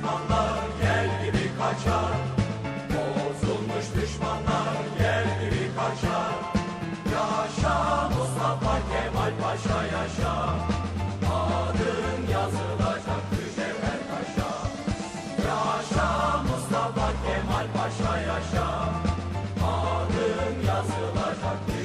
düşmanlar gel gibi kaçar. Bozulmuş düşmanlar gel gibi kaçar. Yaşa Mustafa Kemal Paşa yaşa. Adın yazılacak mücevher taşa. Yaşa Mustafa Kemal Paşa yaşa. Adın yazılacak